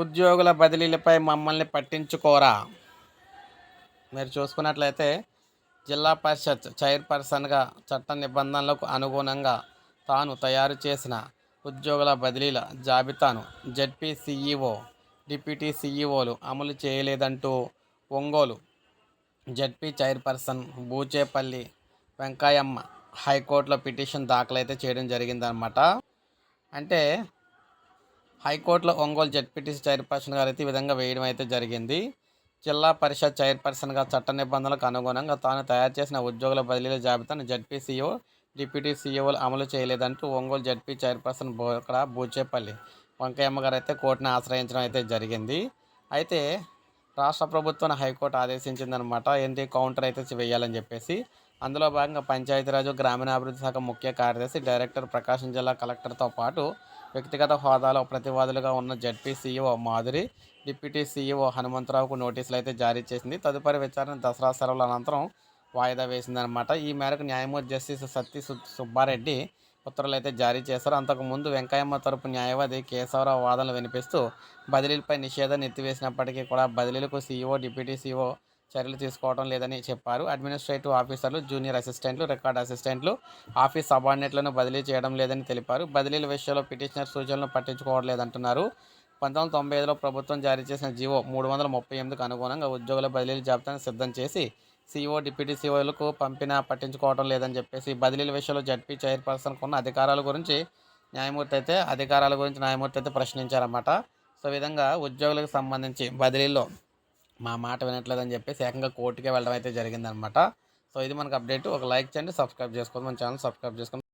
ఉద్యోగుల బదిలీలపై మమ్మల్ని పట్టించుకోరా? మీరు చూసుకున్నట్లయితే జిల్లా పరిషత్ చైర్పర్సన్గా చట్ట నిబంధనలకు అనుగుణంగా తాను తయారు చేసిన ఉద్యోగుల బదిలీల జాబితాను జడ్పీ సీఈఓ డిప్యూటీ సీఈఓలు అమలు చేయలేదంటూ ఒంగోలు జడ్పీ చైర్పర్సన్ బూచేపల్లి వెంకయ్యమ్మ హైకోర్టులో పిటిషన్ దాఖలైతే చేయడం జరిగిందనమాట అంటే హైకోర్టులో ఒంగోలు జడ్పీటీసీ చైర్పర్సన్ గారు అయితే ఈ విధంగా వేయడం అయితే జరిగింది. జిల్లా పరిషత్ చైర్పర్సన్గా చట్ట నిబంధనలకు అనుగుణంగా తాను తయారు చేసిన ఉద్యోగుల బదిలీల జాబితాను జడ్పీసీఓ డిప్యూటీ సీఓలు అమలు చేయలేదంటూ ఒంగోలు జడ్పీ చైర్పర్సన్ బో ఇక్కడ బూచేపల్లి వెంకయ్యమ్మ గారు అయితే కోర్టును ఆశ్రయించడం అయితే జరిగింది. అయితే రాష్ట్ర ప్రభుత్వాన్ని హైకోర్టు ఆదేశించిందనమాట ఏంటి కౌంటర్ అయితే వేయాలని చెప్పేసి అందులో భాగంగా పంచాయతీరాజు గ్రామీణాభివృద్ధి శాఖ ముఖ్య కార్యదర్శి డైరెక్టర్ ప్రకాశం జిల్లా కలెక్టర్తో పాటు వ్యక్తిగత హోదాలో ప్రతివాదులుగా ఉన్న ZP CEO Madhuri deputy CEO హనుమంతరావుకు నోటీసులు అయితే జారీ చేసింది. తదుపరి విచారణ దసరా సెలవుల అనంతరం వాయిదా వేసిందనమాట ఈ మేరకు న్యాయమూర్తి జస్టిస్ సత్తి సు- సుబ్బారెడ్డి ఉత్తర్వులు అయితే జారీ చేశారు. అంతకుముందు వెంకయ్యమ్మ తరపు న్యాయవాది కేశవరావు వాదనలు వినిపిస్తూ బదిలీలపై నిషేధం ఎత్తివేసినప్పటికీ కూడా బదిలీలకు సీఈఓ డిప్యూటీ సీఈఓ చర్యలు తీసుకోవడం లేదని చెప్పారు. అడ్మినిస్ట్రేటివ్ ఆఫీసర్లు జూనియర్ అసిస్టెంట్లు రికార్డ్ అసిస్టెంట్లు ఆఫీస్ సబార్డినేట్లను బదిలీ చేయడం లేదని తెలిపారు. బదిలీల విషయంలో పిటిషనర్ సూచనలు పట్టించుకోవడం లేదంటున్నారు పంతొమ్మిది తొంభై ఐదులో ప్రభుత్వం జారీ చేసిన జీవో మూడు వందల ముప్పై ఎనిమిదికి అనుగుణంగా ఉద్యోగుల బదిలీల జాబితాను సిద్ధం చేసి సీఓ డిప్యూటీ సీఓలకు పంపినా పట్టించుకోవడం లేదని చెప్పేసి బదిలీల విషయంలో జడ్పీ చైర్పర్సన్కు ఉన్న అధికారాల గురించి న్యాయమూర్తి అయితే అధికారాల గురించి న్యాయమూర్తి అయితే ప్రశ్నించారన్నమాట. సో విధంగా ఉద్యోగులకు సంబంధించి బదిలీల్లో మా మాట వినట్లేదని చెప్పేసి ఏకంగా కోర్టుకే వెళ్ళడం అయితే జరిగిందనమాట. సో ఇది మనకు అప్డేట్. ఒక లైక్ చేయండి సబ్స్క్రైబ్ చేసుకోండి. మన ఛానల్ సబ్స్క్రైబ్ చేసుకోండి.